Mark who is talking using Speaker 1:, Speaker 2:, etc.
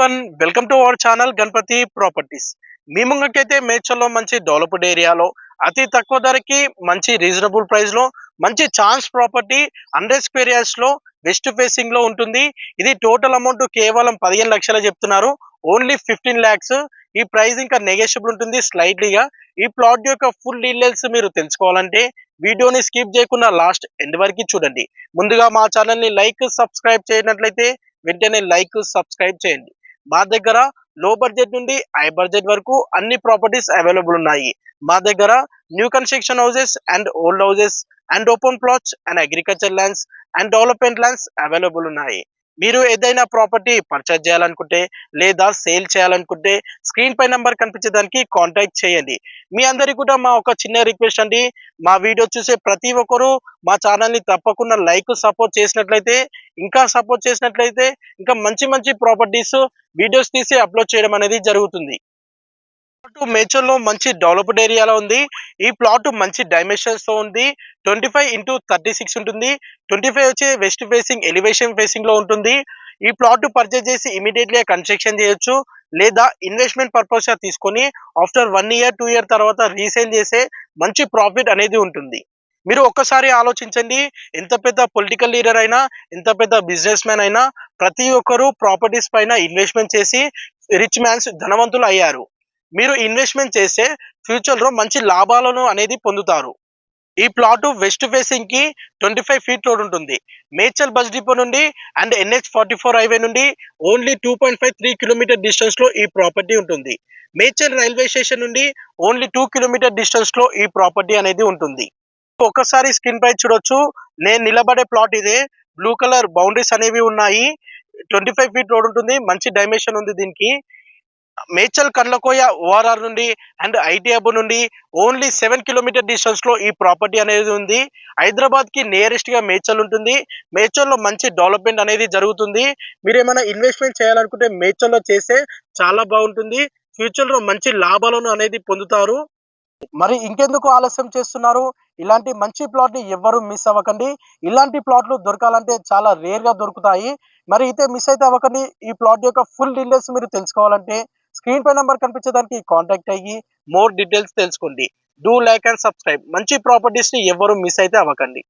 Speaker 1: One welcome to our channel Ganapathi properties మీ ముంగకైతే మేడ్చల్లో మంచి డెవలప్డ్ ఏరియాలో అతి తక్కువ ధరకి మంచి రీజనబుల్ ప్రైస్లో మంచి ఛాన్స్ ప్రాపర్టీ హండ్రెడ్ స్క్వేర్ యార్డ్స్లో వెస్ట్ ఫేసింగ్లో ఉంటుంది. ఇది టోటల్ అమౌంట్ కేవలం పదిహేను లక్షలు చెప్తున్నారు. ఓన్లీ ఫిఫ్టీన్ ల్యాక్స్ ఈ ప్రైస్ ఇంకా నెగోషియబుల్ ఉంటుంది స్లైట్లీగా ఈ ప్లాట్ యొక్క ఫుల్ డీటెయిల్స్ మీరు తెలుసుకోవాలంటే వీడియోని స్కిప్ చేయకుండా లాస్ట్ ఎండ్ వరకు చూడండి. ముందుగా మా ఛానల్ని లైక్ సబ్స్క్రైబ్ చేయనట్లయితే వెంటనే లైక్ సబ్స్క్రైబ్ చేయండి. మా దగ్గర లో బడ్జెట్ నుండి హై బడ్జెట్ వరకు అన్ని ప్రాపర్టీస్ అవైలబుల్ ఉన్నాయి. మా దగ్గర new construction houses and old houses and open plots and agriculture lands and development lands available ఉన్నాయి. మీరు ఏదైనా ప్రాపర్టీ పర్చేజ్ చేయాలనుకుంటే లేదా సేల్ చేయాలనుకుంటే స్క్రీన్ పై నంబర్ కనిపించేదానికి కాంటాక్ట్ చేయండి. మీ అందరికీ కూడా మా ఒక చిన్న రిక్వెస్ట్ అండి. మా వీడియో చూసే ప్రతి ఒక్కరు మా ఛానల్ని తప్పకుండా లైక్ సపోర్ట్ చేసినట్లయితే ఇంకా సపోర్ట్ చేసినట్లయితే ఇంకా మంచి మంచి ప్రాపర్టీస్ వీడియోస్ తీసి అప్లోడ్ చేయడం అనేది జరుగుతుంది. ప్లాట్ మేచర్లో మంచి డెవలప్డ్ ఏరియాలో ఉంది. ఈ ప్లాట్ మంచి డైమెన్షన్స్తో ఉంది. Twenty five into thirty six ఉంటుంది. ట్వంటీ ఫైవ్ వచ్చి వెస్ట్ ఫేసింగ్ ఎలివేషన్ ఫేసింగ్లో ఉంటుంది. ఈ ప్లాట్ పర్చేజ్ చేసి ఇమీడియట్లీ కన్స్ట్రక్షన్ చేయొచ్చు. లేదా ఇన్వెస్ట్మెంట్ పర్పస్గా తీసుకొని after one year two year తర్వాత రీసేల్ చేసే మంచి ప్రాఫిట్ అనేది ఉంటుంది. మీరు ఒక్కసారి ఆలోచించండి. ఎంత పెద్ద పొలిటికల్ లీడర్ అయినా ఎంత పెద్ద బిజినెస్ మ్యాన్ అయినా ప్రతి ఒక్కరు ప్రాపర్టీస్ పైన ఇన్వెస్ట్మెంట్ చేసి రిచ్ మ్యాన్స్ ధనవంతులు అయ్యారు. మీరు ఇన్వెస్ట్మెంట్ చేస్తే ఫ్యూచర్లో మంచి లాభాలను అనేది పొందుతారు. ఈ ప్లాట్ వెస్ట్ ఫేసింగ్కి ట్వంటీ ఫైవ్ ఫీట్ రోడ్ ఉంటుంది. మేచల్ బస్ డిపో నుండి and NH forty four highway నుండి only two point five three kilometre డిస్టెన్స్లో ఈ ప్రాపర్టీ ఉంటుంది. మేచల్ రైల్వే స్టేషన్ నుండి ఓన్లీ టూ కిలోమీటర్ డిస్టెన్స్లో ఈ ప్రాపర్టీ అనేది ఉంటుంది. ఒకసారి స్క్రీన్ పై చూడొచ్చు. నేను నిలబడే ప్లాట్ ఇదే. బ్లూ కలర్ బౌండరీస్ అనేవి ఉన్నాయి. ట్వంటీ ఫైవ్ ఫీట్ రోడ్ ఉంటుంది. మంచి డైమెన్షన్ ఉంది దీనికి. మేచల్ కండ్లకోయ ఓఆర్ఆర్ నుండి అండ్ ఐటీ హబ్ నుండి ఓన్లీ సెవెన్ కిలోమీటర్ డిస్టెన్స్లో ఈ ప్రాపర్టీ అనేది ఉంది. హైదరాబాద్కి నియరెస్ట్గా మేచల్ ఉంటుంది. మేచల్లో మంచి డెవలప్మెంట్ అనేది జరుగుతుంది. మీరు ఏమైనా ఇన్వెస్ట్మెంట్ చేయాలనుకుంటే మేచల్లో చేస్తే చాలా బాగుంటుంది. ఫ్యూచర్లో మంచి లాభాలను అనేది పొందుతారు. మరి ఇంకెందుకు ఆలస్యం చేస్తున్నారు? ఇలాంటి మంచి ప్లాట్ని ఎవ్వరు మిస్ అవ్వకండి. ఇలాంటి ప్లాట్లు దొరకాలంటే చాలా రేర్గా దొరుకుతాయి. మరి అయితే మిస్ అయితే అవ్వకండి. ఈ ప్లాట్ యొక్క ఫుల్ డీటెయిల్స్ మీరు తెలుసుకోవాలంటే స్క్రీన్ పై నంబర్ కనిపించేదానికి కాంటాక్ట్ అయ్యి మోర్ డీటెయిల్స్ తెలుసుకోండి డూ లైక్ అండ్ సబ్స్క్రైబ్ మంచి ప్రాపర్టీస్ని ఎవరు మిస్ అయితే అవ్వకండి.